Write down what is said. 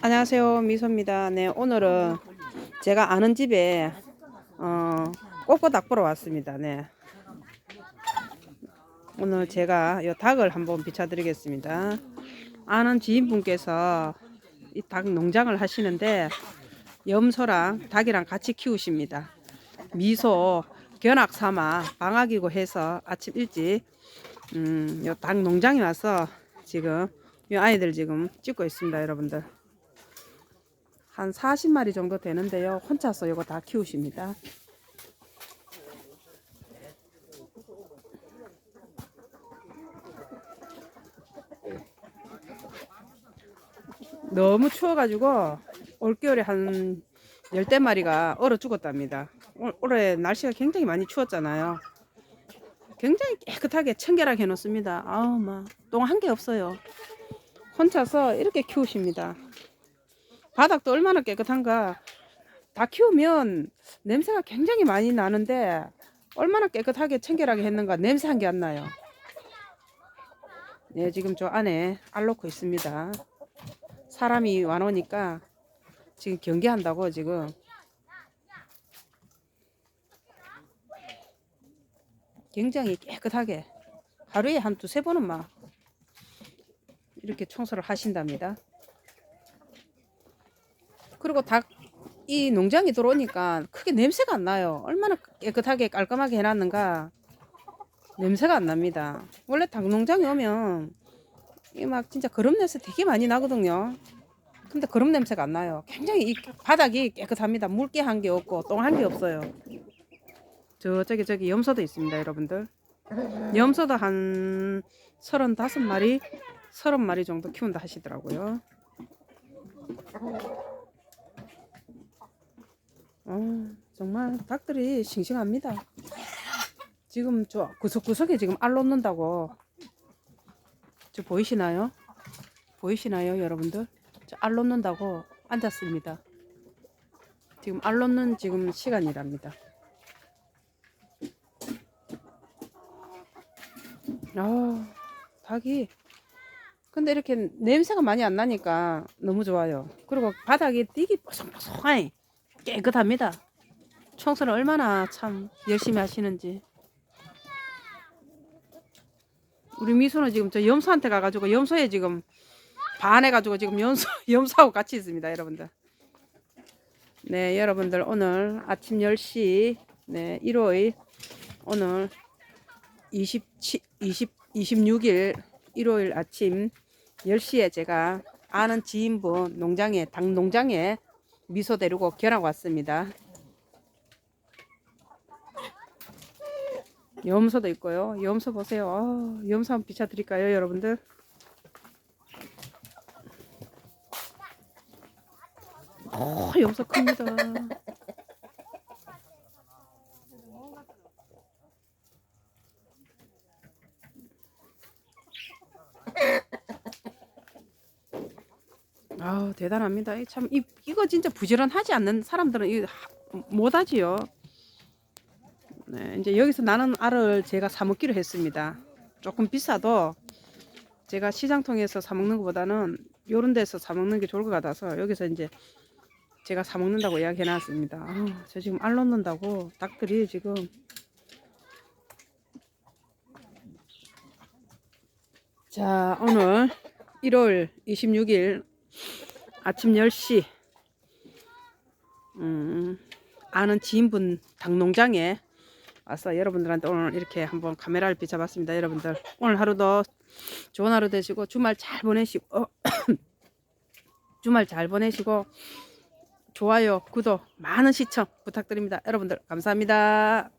안녕하세요 미소입니다. 네 오늘은 제가 아는 집에 어 꼬꼬 닭 보러 왔습니다. 네. 오늘 제가 이 닭을 한번 비춰 드리겠습니다. 아는 지인분께서 이 닭 농장을 하시는데 염소랑 닭이랑 같이 키우십니다. 미소 견학 삼아 방학이고 해서 아침 일찍 음, 요 닭 농장에 와서 지금 이 아이들 지금 찍고 있습니다 여러분들 한 40마리 정도 되는데요. 혼자서 이거 다 키우십니다. 너무 추워가지고 올겨울에 한 열대 마리가 얼어 죽었답니다. 올- 올해 날씨가 굉장히 많이 추웠잖아요. 굉장히 깨끗하게 청결하게 해놓습니다. 아우 막 똥 한 개 없어요. 혼자서 이렇게 키우십니다. 바닥도 얼마나 깨끗한가. 다 키우면 냄새가 굉장히 많이 나는데 얼마나 깨끗하게 청결하게 했는가 냄새 한 게 안 나요. 네, 지금 저 안에 알 놓고 있습니다. 사람이 와놓으니까 지금 경계한다고 지금 굉장히 깨끗하게 하루에 한 두세 번은 막 이렇게 청소를 하신답니다. 그리고 닭 이 농장에 들어오니까 크게 냄새가 안 나요. 얼마나 깨끗하게 깔끔하게 해놨는가 냄새가 안 납니다. 원래 닭 농장에 오면 이 막 진짜 거름 냄새 되게 많이 나거든요. 근데 거름 냄새가 안 나요. 굉장히 이 바닥이 깨끗합니다. 물기 한개 없고 똥한개 없어요. 저쪽에 저기 염소도 있습니다, 여러분들. 염소도 한 서른다섯 마리, 서른 마리 정도 키운다 하시더라고요. 어, 정말 닭들이 싱싱합니다. 지금 저 구석구석에 지금 알 놓는다고. 저 보이시나요? 보이시나요, 여러분들? 저 알 놓는다고 앉았습니다. 지금 알 놓는 지금 시간이랍니다. 아, 닭이 근데 이렇게 냄새가 많이 안 나니까 너무 좋아요. 그리고 바닥이 되게 뽀송뽀송하니 깨끗합니다. 청소를 얼마나 참 열심히 하시는지. 우리 미소는 지금 저 염소한테 가가지고 염소에 지금 반해가지고 지금 염소, 염소하고 같이 있습니다, 여러분들. 네, 여러분들 오늘 아침 10시, 네, 일요일, 오늘 27, 20, 26일 일요일 아침 10시에 제가 아는 지인분 농장에, 닭 농장에 미소 데리고 견학 왔습니다. 염소도 있고요. 염소 보세요. 아, 염소 한번 비춰 드릴까요, 여러분들? 오, 염소 큽니다. 아 대단합니다. 이참 이, 이거 진짜 부지런하지 않는 사람들은 이 하- 못하지요. 네, 이제 여기서 나는 알을 제가 사 먹기로 했습니다. 조금 비싸도 제가 시장 통해서 사 먹는 것보다는 요런 데서 사 먹는 게 좋을 것 같아서 여기서 이제 제가 사 먹는다고 이야기 해 놨습니다. 아, 저 지금 알 넣는다고 닭들이 지금 자 오늘 1월 26일 아침 10시 음, 아는 지인분 닭농장에 와서 여러분들한테 오늘 이렇게 한번 카메라를 비춰봤습니다. 여러분들 오늘 하루도 좋은 하루 되시고 주말 잘 보내시고 어, 주말 잘 보내시고 좋아요, 구독, 많은 시청 부탁드립니다. 여러분들 감사합니다.